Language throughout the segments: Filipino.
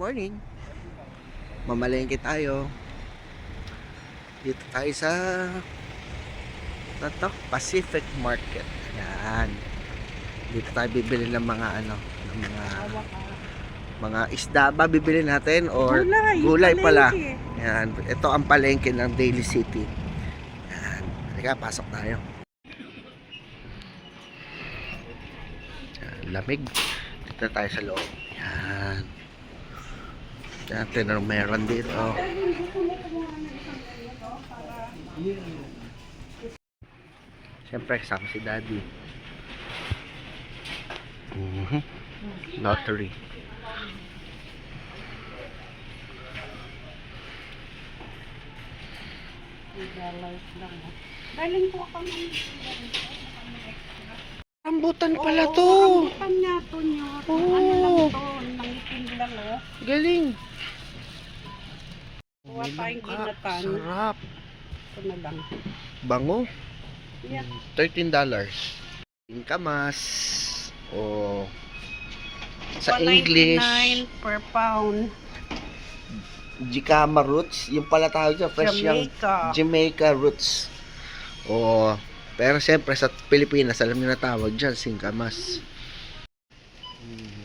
morning. Mamalengke tayo. Dito tayo sa ano? Pacific Market. Yan. Dito tayo bibili ng mga ano, ng mga mga isda ba bibili natin or Gulay, gulay pala. Yan. Ito ang palengke ng Daily City. Yan. Halika, pasok tayo. Yan, lamig. Dito tayo sa loob. Yan. Yan, tinanong meron dito. Siyempre, kasama si Daddy. Mhm. Lottery. Galing po kami. Rambutan pala Oo, to. rambutan niya to nyo. Oo. Ano lang to. Galing. Kuha tayong ginatan. Sarap. Ito na lang. Bango. Yeah. $13 dollars. Kamas. O sa 199 English, per pound. Jicama roots. Yung pala tawag dyan, fresh yung Jamaica. Jamaica roots. O, pero siyempre sa Pilipinas, alam niyo na tawag dyan, singkamas. Mm.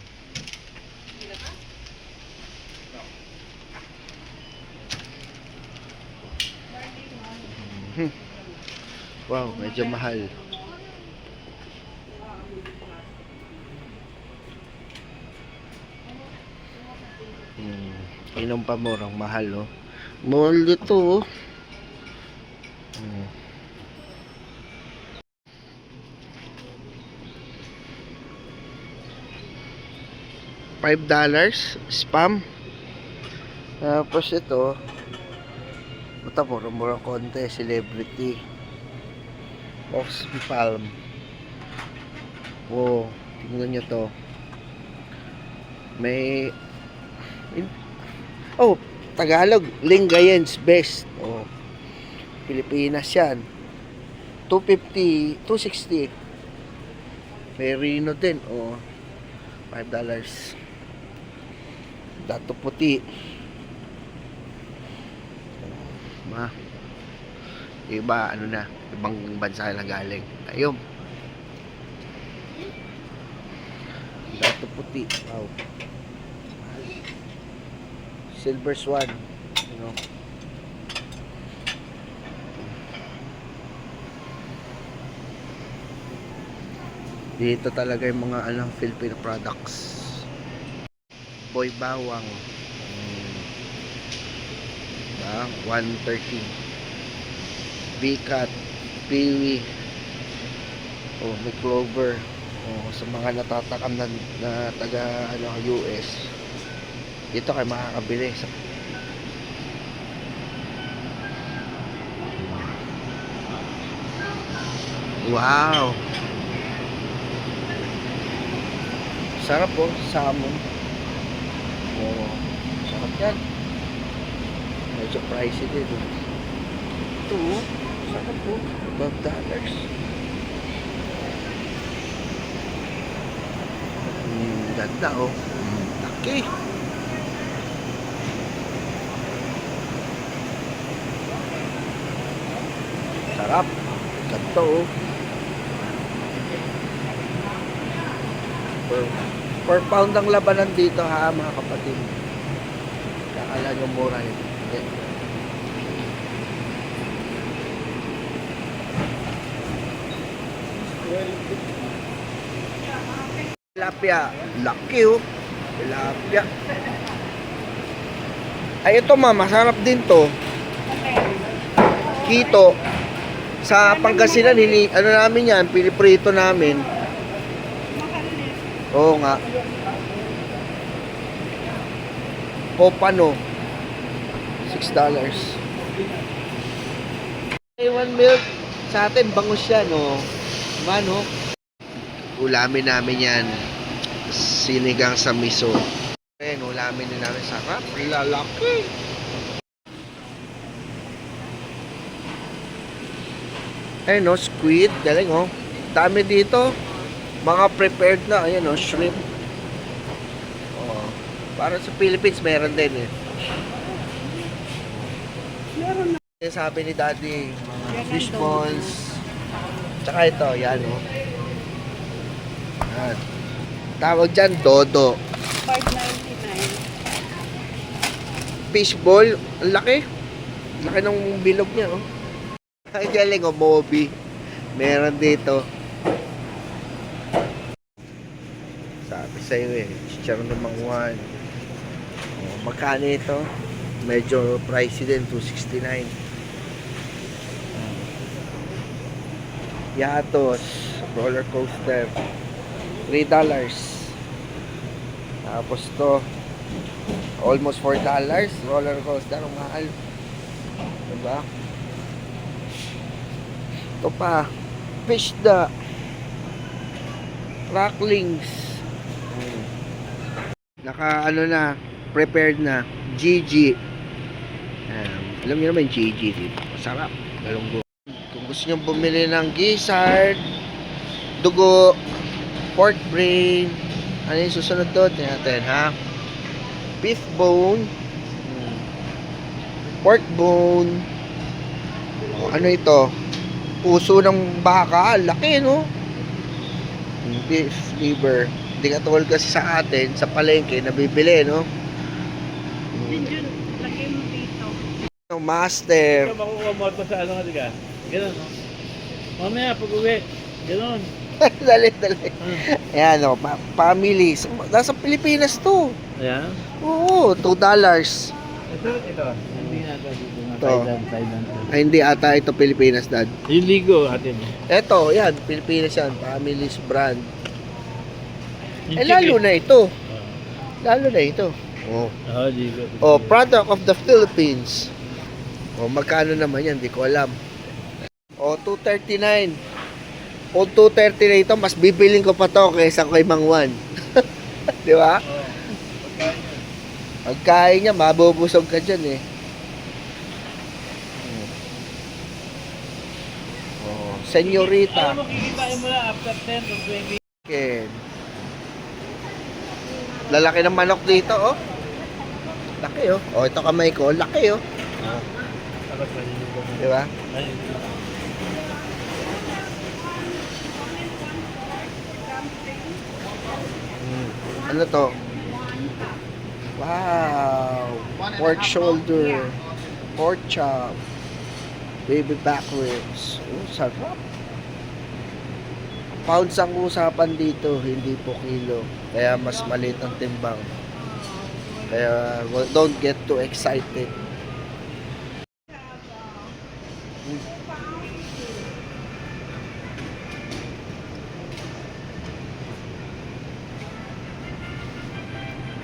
Wow, medyo mahal. Hmm. Inom pa murang mahal, oh. Mahal dito, oh. Hmm. Five dollars spam. Tapos ito, ito mura-mura konti, celebrity. Ox Palm. Wow, tingnan nyo to. May Oh, Tagalog, Lingayen's best. Oh. Pilipinas 'yan. 250, 260. May Rino din, oh. 5 dollars. Dato puti. Ma. Iba ano na, ibang bansa na galing. Ayun. Dato puti. Wow. Silver Swan. You know. Dito talaga yung mga ano, Filipino products. Boy Bawang. Mm. Diba? 130. Bicat. Piwi. Oh, may clover. Oh, sa mga natatakam na, na taga ano, US. Dito kayo makakabili sa Wow. Sarap po, salmon. Oh, sarap yan. Medyo pricey din. oh. Ito, sarap po. 12 dollars. Hmm, ganda oh. Hmm, laki. Sarap. Ganto oh. Per, per pound ang labanan dito ha mga kapatid. Kakala nyo mura yun. Hindi. Tilapia. Laki oh. Tilapia. Ay ito ma, masarap din to. Kito. Sa Pangasinan, hini, ano namin yan, piniprito namin. Oo nga. Popano. $6 dollars. Taiwan milk sa atin bangus yan, no. Mano. Ulamin namin yan. Sinigang sa miso. Ayun, ulamin din namin sarap. Lalaki. Ayun, no, squid. Galing, oh. Dami dito. Mga prepared na. Ayan, oh, shrimp. Oh. Para sa Philippines, meron din eh. Meron na. Sabi ni Daddy, fish balls. Tsaka ito, yan oh. Yan. Tawag dyan, dodo. 5.99. Fish ball, ang laki. Laki ng bilog niya oh. Ang galing oh, Moby. Meron dito. Sabi sa'yo eh, chicharon ng mangwan. Oh, magkano ito? Medyo pricey din, 269. Yatos, roller coaster, $3. Tapos to, almost $4, roller coaster, ang mahal. Diba? Ito pa, fish da, cracklings. Hmm. Naka ano na, prepared na, GG. Um, alam niyo naman GG, diba? Masarap. Galunggo. Gusto niyo bumili ng gizzard, dugo, pork brain, ano yung susunod doon? Tingnan natin, ha? Beef bone, hmm, pork bone, ano ito? Puso ng baka, laki, no? Hmm, Beef liver. Hindi katulad kasi sa atin, sa palengke, nabibili, no? Hmm. Master. Ikaw makukuha mo ito sa ano ka? Ganun, no? Mamaya, pag uwi, ganun. dali, dali. Ah. Ayan, no, pa- family. Sa- Nasa Pilipinas to. Ayan. Oo, $2. dollars. Ito, ito. Hindi na ito. Dito. Thailand, Thailand. Ay, hindi ata ito Pilipinas, dad. Yung ligo, atin. Ito, yan, Pilipinas yan. Family's brand. Yung Eh, lalo na ito. Lalo na ito. Oh. Oo, ligo. Oh, product of the Philippines. Oh, magkano naman yan? Hindi ko alam. Oh, 239. Kung 230 na ito, mas bibiling ko pa to kaysa kay Mang Juan. Di ba? Pagkain niya, mabubusog ka dyan eh. Oh, senyorita. Alam mo, lang after 10 to 20. Chicken. Lalaki ng manok dito, oh. Laki, oh. Oh, ito kamay ko. Laki, oh. Mo. Di ba? Ay, Mm. Ano to? Wow! Pork shoulder. Pork chop. Baby back ribs. Oh, sarap. Pounds ang usapan dito, hindi po kilo. Kaya mas maliit ang timbang. Kaya well, don't get too excited.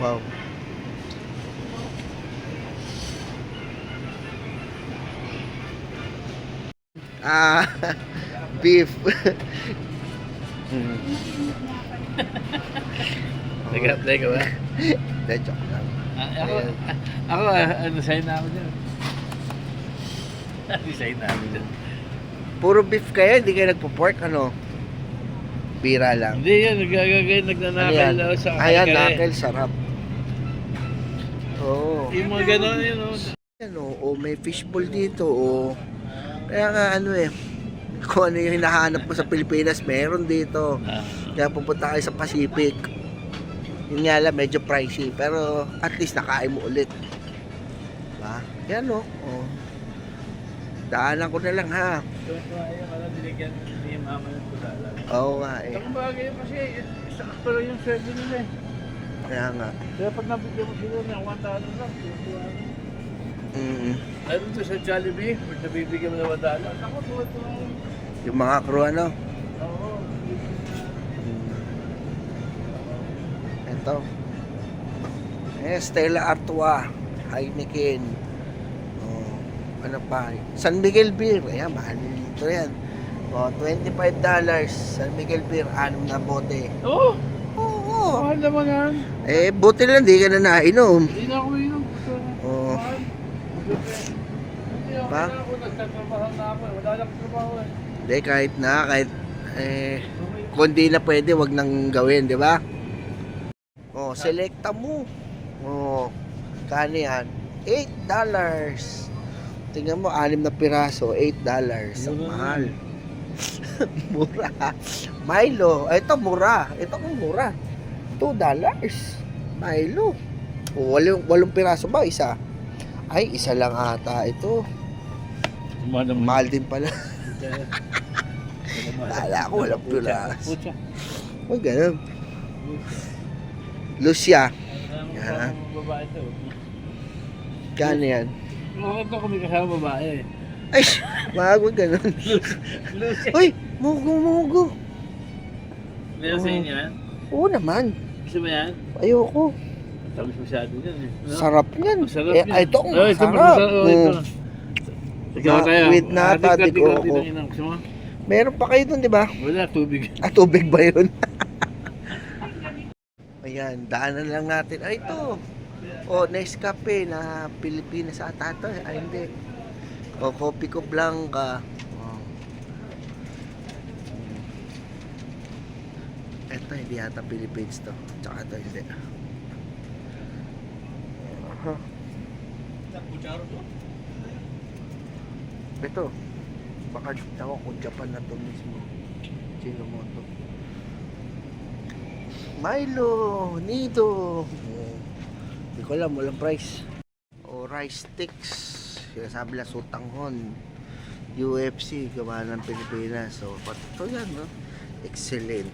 Wow. Ah, beef. Hmm. Teka ba? Hindi, joke lang. Ah, Ako, Ayan. ako, ah, ano, sign na ako dyan. Design na ako dyan. Puro beef kaya, hindi kayo nagpo-pork, ano? Bira lang. Hindi yan, nagagagay, Ano nagnanakal yan? daw sa Ayan, kare-kare. knuckle, sarap. Oo. Yung mga gano'n yun, oh. Ano, o may fishbowl dito, o. Kaya nga, ano eh, kung ano yung hinahanap mo sa Pilipinas, meron dito. Ah, Kaya pupunta kayo sa Pacific. Yun nga lang, medyo pricey. Pero at least nakain mo ulit. Diba? Yan o. Oh. Daanan ko na lang ha. tuwa-tuwa yun, wala binigyan ni mama ng kudala. Oo nga eh. Ang bagay yun kasi, sakto lang yung sweldo nila eh. Kaya nga. Kaya pag nabigyan mo sila ng 1,000 lang. Mm. Ano to sa Jollibee, pag nabibigyan mo ng 1,000, ako tuwa-tuwa yun. Yung mga crew ano. Oo. Mm. Ito. Eh, Stella Artois. Heineken. Oh, ano pa? San Miguel Beer. Ayan, mahal dito yan. Oh, $25. San Miguel Beer, anim na bote. Oo, Oo. mahal naman yan. Eh, buti lang, di ka na nainom. Hindi na ako yun. Oo. Ako Pa? eh. Eh. Hindi, kahit na, kahit, eh, kung di na pwede, wag nang gawin, di ba? Oh, selecta mo. Oh, kano yan? 8 dollars. Tingnan mo, anim na piraso, 8 dollars. Ang Mura mahal. mura. Milo, ito mura. Ito mura. 2 dollars. Milo. O, walong, walong piraso ba? Isa? Ay, isa lang ata ito. Naman. Mahal din pala. Kala ko walang. Pucha. Huwag ganun. Lucia. Babae to. Kano yan? Bakit ako may kasama babae? Ay, wag wag ganun. Uy, mugo, mugo. Meron sa inyo yan? Oo naman. Gusto mo yan? Ayoko. Tamis masyado yan eh. No? Sarap yan. Masarap eh, yan. ay, ito ang Oh, ito, masarap. masarap. Oh, ito. Mm. Ikaw Na- tayo. with tiko adik ko. Meron pa kayo dun, di ba? Wala, tubig. Ah, tubig ba yun? Ayan, daanan lang natin. Ay, ito. O, Nescafe na Pilipinas ata ito. Ay, hindi. O, Coffee ko Blanca. O. Ito, hindi yata Philippines to. Tsaka ito, hindi. Aha. Ito. Baka, ako kung Japan na to mismo. Sino mo to? Milo, Nido. Hindi ko alam, walang price. O rice sticks. Sinasabi lang sutanghon. UFC, gawa ng Pilipinas. So, ito yan, no? Excellent.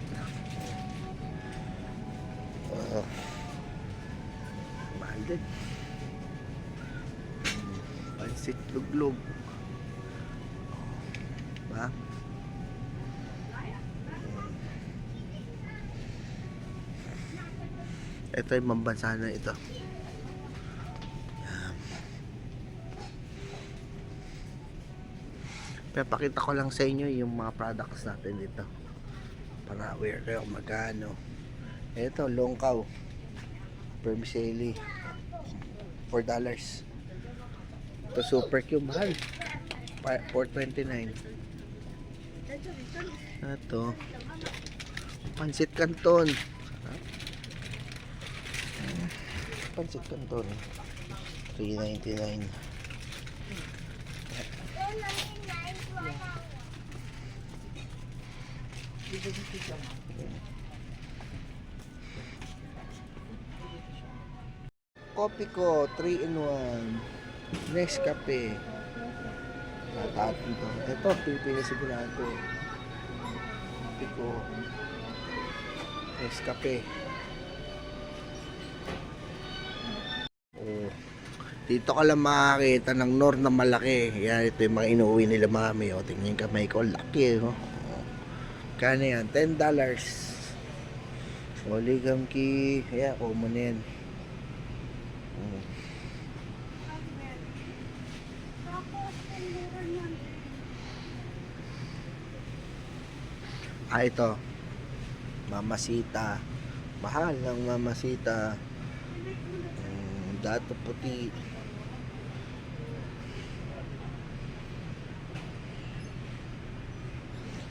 Pansit luglog. Ba? Ito yung mambansa na ito. Papakita ko lang sa inyo yung mga products natin dito. Para aware kayo kung magkano. Ito, longkaw. Vermicelli. $4. Ito, super cube. Mahal. Pa- $4.29. Ito. Pansit Canton. Pansit Canton. 3.99. Kopi ko, 3 in 1. Nescafe. Lahat ito. Ito, Pilipinas sigurado. Kopi ko. Nescafe. Oh. Dito ka lang makakita ng nor na malaki. Yan, ito yung mga inuwi nila mami. O, tingnan yung kamay ko. Laki, oh. Oh. Kano yan? $10. Oligamki. Kaya, common na yan. Oh. Ah, ito. Mamasita. Mahal ng mamasita. Mm, dato puti.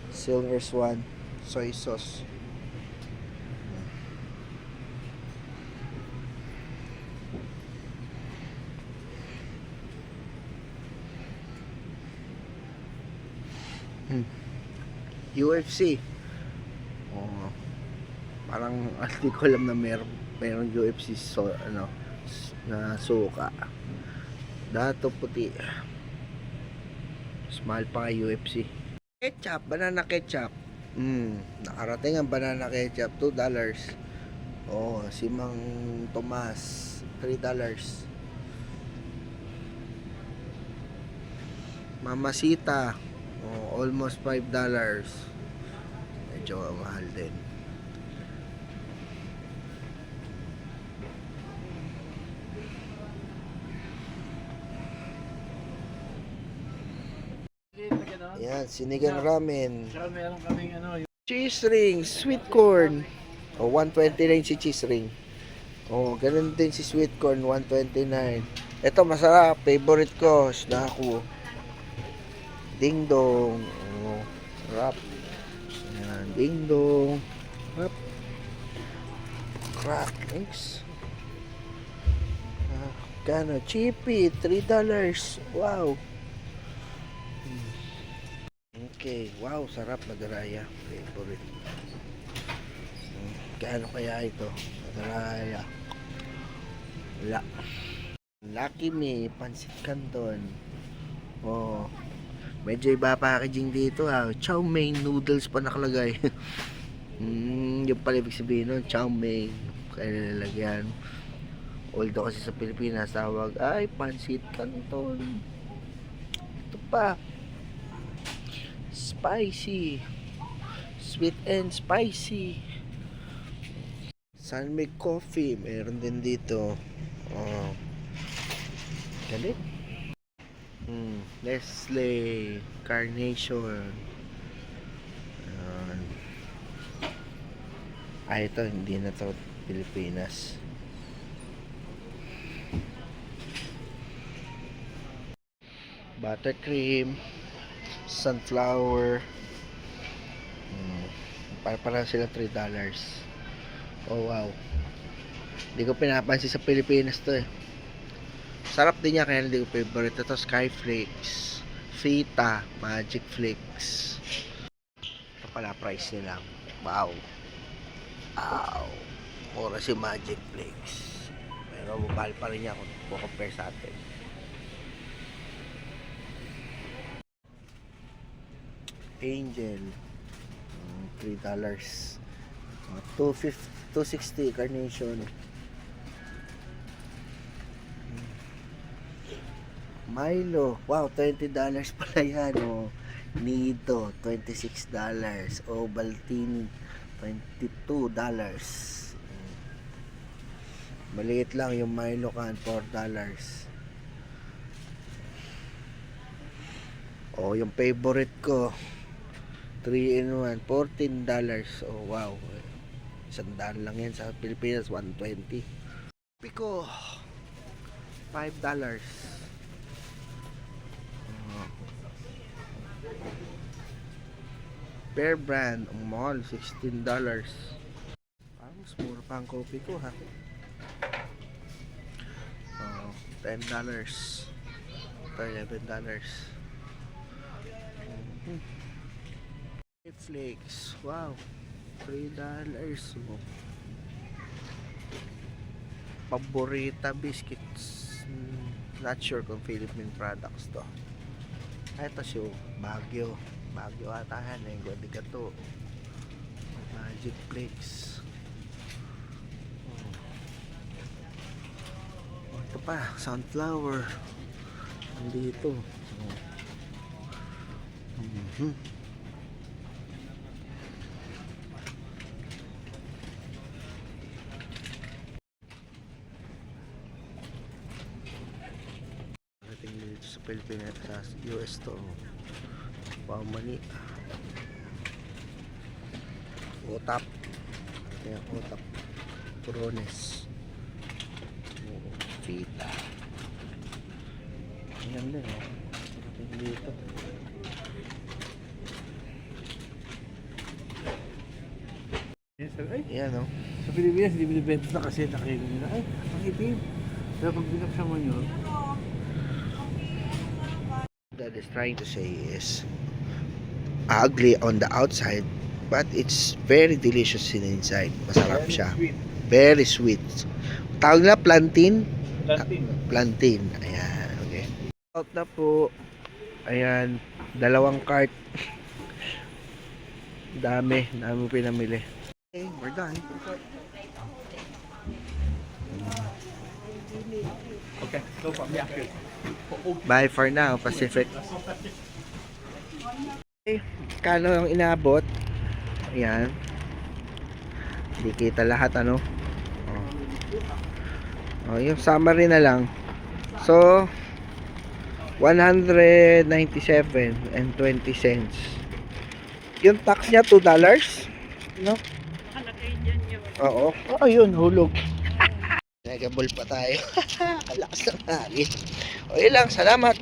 Silver Swan. Soy sauce. Hmm. UFC. Parang hindi ko alam na meron meron UFC so ano na suka. Dato puti. Small pa kay UFC. Ketchup, banana ketchup. Mm, nakarating ang banana ketchup, 2 dollars. Oh, si Mang Tomas, 3 dollars. Mamasita, oh, almost 5 dollars. Medyo mahal din. Yan, sinigang ramen. Saka meron kaming ano, yung Cheese ring, sweet corn. O, 129 si cheese ring. O, ganun din si sweet corn, 129. Ito, masarap. Favorite ko, snaku. Ding dong. O, sarap. Yan, ding dong. Sarap. Crack eggs. Kano? Cheapy, $3. Wow. Okay, wow, sarap madaraya. Favorite. Hmm, Kano kaya ito? Madaraya. Wala. Lucky Me, Pansit Canton. Oh. Medyo iba packaging dito ha. Chow mein noodles pa nakalagay. mm, yung pala ibig sabihin nun, chow mein. Kaya nilalagyan. Although kasi sa Pilipinas tawag ay Pansit Canton. Ito pa. Spicy. Sweet and spicy. San may coffee. Meron din dito. Oh. Galit. Hmm. Nestle. Carnation. Ayan. Ah, ito. Hindi na to Pilipinas. Buttercream. Sunflower. Hmm. Para para sila $3. Oh wow. Hindi ko pinapansin sa Pilipinas to eh. Sarap din niya kaya hindi ko favorite. Ito Skyflakes. Fita. Magic Flakes. Ito pala price nila. Wow. Wow. Mura si Magic Flakes. Pero mahal pa rin niya kung compare sa atin. Angel. Mm, $3. dollars. Uh, 250 260 carnation. Milo. Wow, $20 pala yan. Oh. Nido, $26. Ovaltine, $22. Mm. Maliit lang yung Milo can, $4. Oh, yung favorite ko, 3 in 1, $14. Oh, wow. Isang daan lang yan sa Pilipinas, 120. Pico, $5. Oh. Bear brand, mahal, $16. Parang mas mura pa ang kopi ko ha. Oh, $10. Ito, $11. Mhm. Flakes. Wow. $3. Oh. Paborita biscuits. Hmm, Not sure kung Philippine products to. Ah, Ito siya. Baguio. Baguio ata yan. Eh. Gwadi ka to. Magic Flakes. Oh. Ito pa. Sunflower. Nandito. Oh. Mhm. Dating dito sa Pilipinas US to. Wow, mani. Utap. Kaya utap. Purones. Oo, Fita. Ayan din, oh. Dito. Ayan, oh. sa Pilipinas, hindi binibenta na kasi nakita nila. Ay, ang itim. Pero pag binaksan mo nyo, that is trying to say is ugly on the outside but it's very delicious in inside. Masarap very siya. sweet. very sweet. Tawag na plantain? Planting. plantain. Ayan okay. Out na po. Ayan dalawang cart. Dami dami pinamili. Okay we're done Okay, so pa, yeah, okay. Bye for now, Pacific. Okay, kano yung inabot? Ayan. Hindi kita lahat, ano? Oh. oh yung summary na lang. So, 197 and 20 cents. Yung tax niya, 2 dollars. No? Oo. Oh, yun, hulog. Negable pa tayo. Lakas ng hangin. O, yun lang. Salamat.